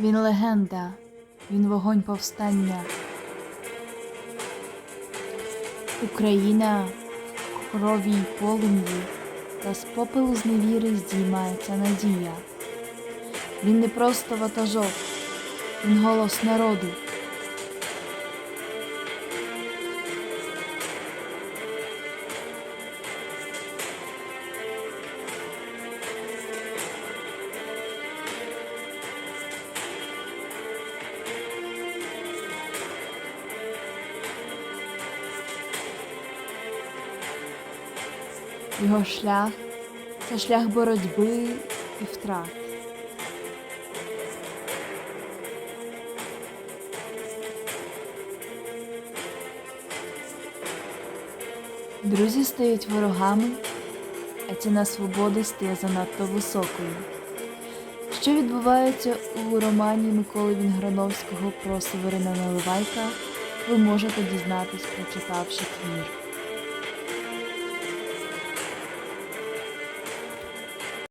Він легенда, він вогонь повстання. Україна в крові й полум'ї, та з попелу зневіри здіймається надія. Він не просто ватажок, він голос народу. Його шлях це шлях боротьби і втрат. Друзі стають ворогами, а ціна свободи стає занадто високою. Що відбувається у романі Миколи Вінграновського про Северина Наливайка, ви можете дізнатись, прочитавши твір.